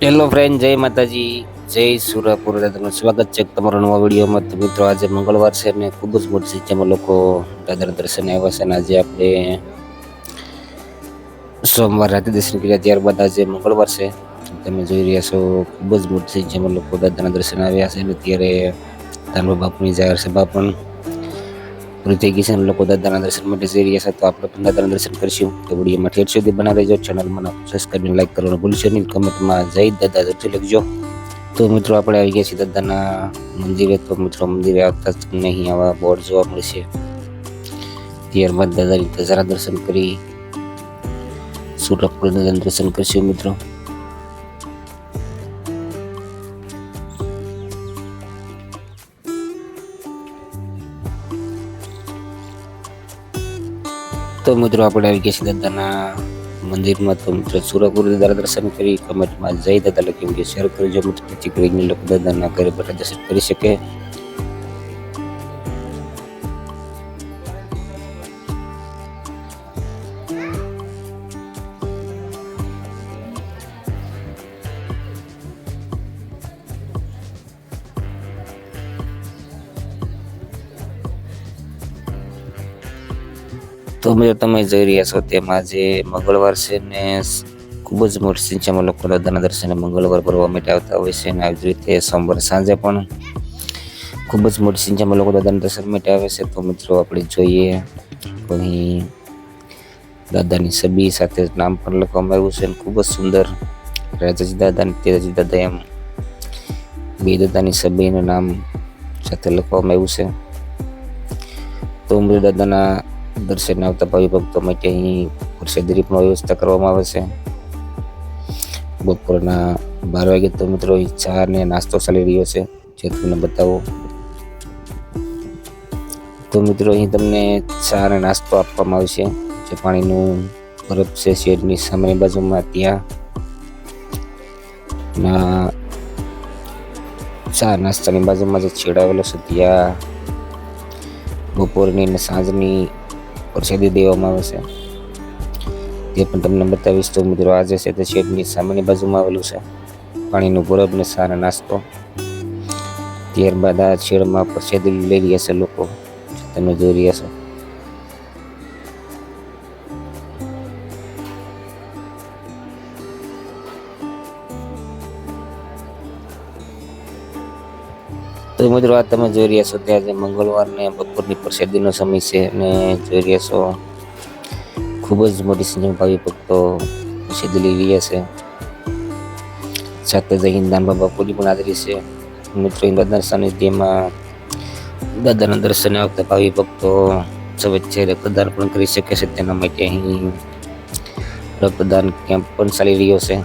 Hello friend જય માતાજી. જય સુરાપુર દાદાનું સ્વાગત છે તમારા નવા વિડીયોમાં. તો મિત્રો, આજે મંગળવાર છે અને ખૂબ જ મોટી સંખ્યામાં લોકો દાદાના દર્શન આવ્યા છે અને આજે આપણે સોમવાર રાતે દર્શન કર્યા ત્યારબાદ આજે મંગળવાર છે. તમે જોઈ રહ્યા છો, ખૂબ જ મોટી સંખ્યામાં લોકો દાદાના દર્શન આવ્યા છે અને ત્યારે ધાનબા બાપુની જાહેર સભા પણ છે અને લોકો દાદાના દર્શન માટે જઈ રહ્યા છે, તો આપણે પણ દાદાના દર્શન કરીશું. તો વિડીયોમાં ઠેર સુધી બનાવી દેજો ચેનલમાં સબસ્ક્રાઈબ લાઈક કરવાનું ભૂલશો નહીં. કમેન્ટમાં જય દાદા જરૂરથી લખજો. તો મિત્રો આપણે આવી ગયા છીએ દાદાના મંદિરે. તો મિત્રો મંદિરે આવતા તમને અહીં આવા બોર્ડ જોવા મળશે. ત્યારબાદ દાદાની તજારા દર્શન કરી સુરતપુર દાદાના દર્શન કરશું મિત્રો. તો મિત્રો આપણે આવી ગયા છીએ દાદાના મંદિરમાં. તો મિત્રો સુરપુર દાદા દર્શન કરી કમેન્ટમાં જઈ દાદા લખી શેર કરજો. મિત્રો, જેથી કરીને લોકો દાદાના ઘરે બધા દર્શન કરી શકે. તો મિત્રો તમે જોઈ રહ્યા છો તેમાં જે મંગળવાર છે ને ખૂબ જ મોટી સંખ્યામાં લોકો દાદાના દર્શને મંગળવાર ભરવા માટે આવતા હોય છે અને આવી જ રીતે સોમવાર સાંજે પણ ખૂબ જ મોટી સંખ્યામાં લોકો દાદાના દર્શન માટે આવે છે. તો મિત્રો આપણે જોઈએ અહીં દાદાની છબી સાથે નામ પણ લખવામાં આવ્યું છે ખૂબ જ સુંદર રાજાજી દાદા અને તેરાજી દાદા એમ બે દાદાની છબીનું નામ સાથે લખવામાં આવ્યું છે. તો ઉમરી દાદાના દર્શન આવતા ભાવિ ભક્તો માટે અહીં પ્રસાદી પણ વ્યવસ્થા કરવામાં આવે છે. બપોરના બાર વાગે તો મિત્રો ચા અને નાસ્તો ચાલી રહ્યો છે. જે તમને બતાવો. તો મિત્રો અહીં તમને ચા અને નાસ્તો આપવામાં આવશે જે પાણીનું બરફ છે શેડની સામેની બાજુમાં ત્યાં. ના, ચા નાસ્તાની બાજુમાં જે છેડ આવેલો છે ત્યાં બપોરની અને સાંજની પ્રસાદી દેવામાં આવે છે. તે પણ તમને બતાવીશ તો મિત્રો આજે છે તે શેડની સામેની બાજુમાં આવેલું છે. પાણીનું બરફ ને સારા નાસ્તો. ત્યારબાદ આ શેડમાં પ્રસાદી લઈ રહ્યા છે લોકો. તમે જોઈ રહ્યા છો. તો મિત્રો આ તમે જોઈ રહ્યા છો ત્યાં જે મંગળવારને બપોરની પ્રસાદીનો સમય છે અને જોઈ રહ્યા છો ખૂબ જ મોટી સંખ્યામાં ભાવિ ભક્તો પ્રસાદી લઈ રહ્યા છે. સાથે જ અહીં બાબા પૂરી પણ હાજરી છે. મિત્રો અહીં દાદાના સાનિધ્યમાં દાદાના દર્શને આવતા ભાવિ ભક્તો વચ્ચે રક્તદાન પણ કરી શકે છે. તેના માટે અહીં રક્તદાન કેમ્પ પણ ચાલી રહ્યો છે,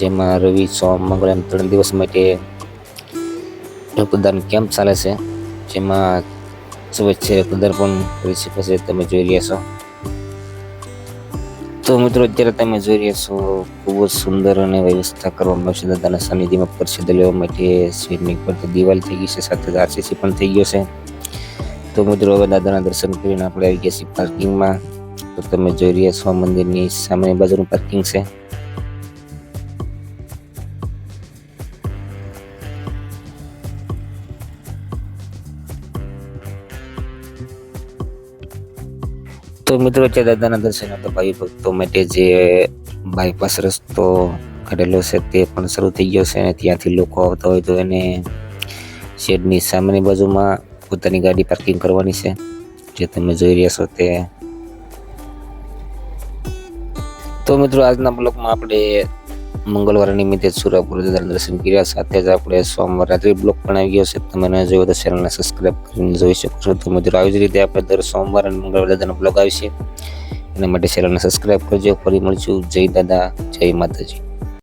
જેમાં રવિ, સોમ, મંગળ એમ ત્રણ દિવસ માટે રક્તદાન કેમ્પ ચાલે છે, જેમાં શુભેચ્છા રક્તદાન પણ કરી શકે છે તમે જોઈ રહ્યા છો. તો મિત્રો, અત્યારે તમે જોઈ રહ્યા છો, ખૂબ જ સુંદર અને વ્યવસ્થા કરવામાં આવશે દાદાના સાનિધ્યમાં પ્રસિદ્ધ લેવા માટે સ્વિમિંગ પર દિવાલ થઈ ગઈ છે, સાથે આરસીસી પણ થઈ ગયો છે. તો મિત્રો, હવે દાદાના દર્શન કરીને આપણે આવી ગયા છીએ પાર્કિંગમાં. તો તમે જોઈ રહ્યા છો મંદિરની સામેની બાજુનું પાર્કિંગ છે. તો મિત્રો છે દાદાના દર્શન હતા ભાઈ ભક્તો માટે જે બાયપાસ રસ્તો કરેલો છે તે પણ શરૂ થઈ ગયો છે અને ત્યાંથી લોકો આવતા હોય તો એને શેડની સામેની બાજુમાં પોતાની ગાડી પાર્કિંગ કરવાની છે. જે તમે જોઈ રહ્યા છો તે. તો મિત્રો આજના બ્લોકમાં આપણે મંગળવાર નિમિત્તે સુરાપુર દર્શન કર્યા. સાથે જ આપણે સોમવાર રાત્રિ બ્લોક પણ આવી ગયો છે. તમે ન જોયો તો ચેનલને સબસ્ક્રાઈબ કરીને જોઈ શકો છો. તો મિત્રો, આવી જ રીતે આપણે દર સોમવાર અને મંગળવાર દાદાનો બ્લોગ આવશે. એના માટે ચેનલને સબસ્ક્રાઈબ કરજો. ફરી મળશું. જય દાદા, જય માતાજી.